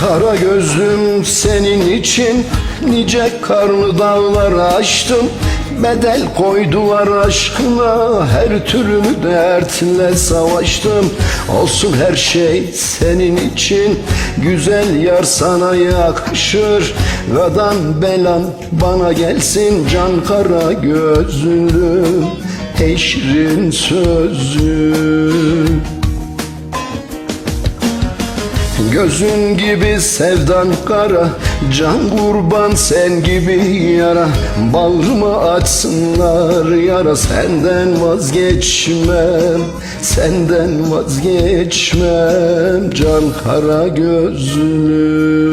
Kara gözlüm senin için. Nice karlı dağlar aştım Bedel koydular aşkına. Her türlü dertle savaştım Olsun her şey senin için. Güzel yar sana yakışır Gadan belan bana gelsin. Can kara gözlüm Eşrin sözlü Gözün gibi sevdan kara Can kurban sen gibi yara. Bağrımı açsınlar yara Senden vazgeçmem Senden vazgeçmem. Can kara gözlüm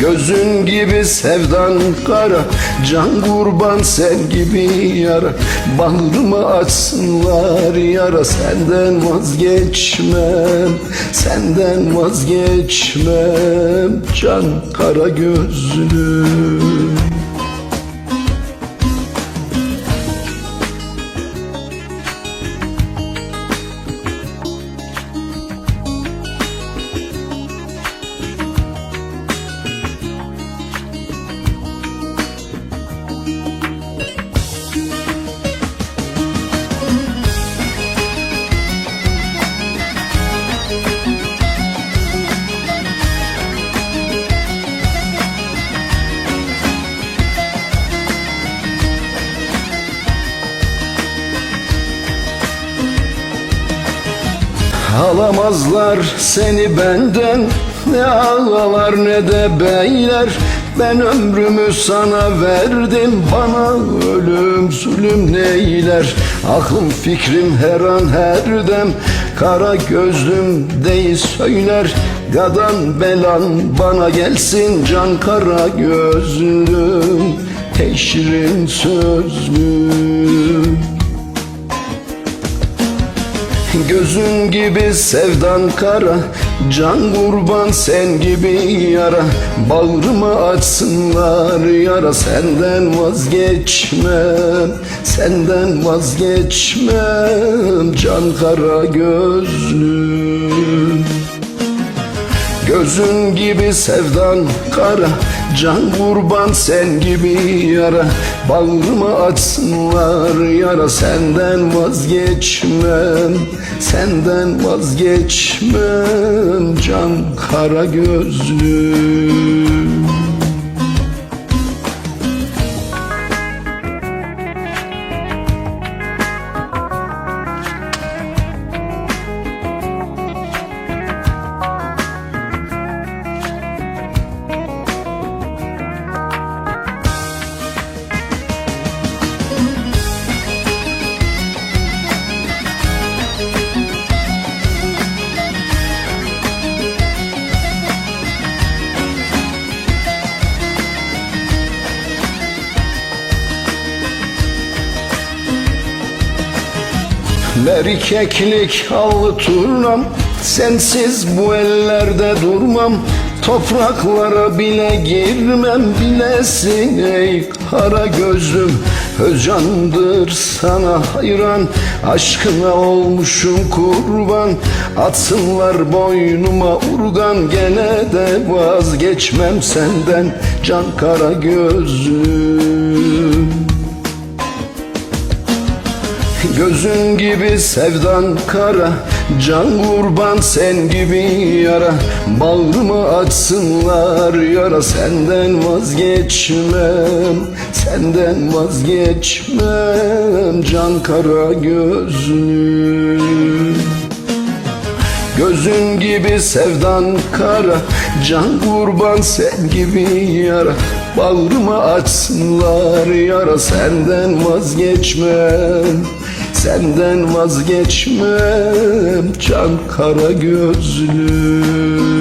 Gözün gibi sevdan kara Can kurban sen gibi yara. Bağrımı açsınlar yara Senden vazgeçmem Senden vazgeçmem. Can kara gözlüm Alamazlar seni benden. Ne ağalar ne de beyler. Ben ömrümü sana verdim. Bana ölüm zulüm neyler? Aklım fikrim her an her dem. Kara gözlüm değil söyler. Gadan belan bana gelsin. Can kara gözlüm Teşrin sözlüm Gözün gibi sevdan kara Can kurban sen gibi yara. Bağrımı açsınlar yara Senden vazgeçmem Senden vazgeçmem. Can kara gözlüm Gözün gibi sevdan kara Can kurban sen gibi yara. Bağrımı açsınlar yara Senden vazgeçmem Senden vazgeçmem. Can kara gözlüm Merkeklik allı turnam Sensiz bu ellerde durmam. Topraklara bile girmem bilesin ey kara gözlüm Özcandır sana hayran Aşkına olmuşum kurban. Atsınlar boynuma urgan Gene de vazgeçmem senden Can kara gözlüm Gözün gibi sevdan kara Can kurban sen gibi yara. Bağrımı açsınlar yara Senden vazgeçmem Senden vazgeçmem. Can kara gözlüm. Gözün gibi sevdan kara Can kurban sen gibi yara. Bağrımı açsınlar yara Senden vazgeçmem Senden vazgeçmem can kara gözlüm.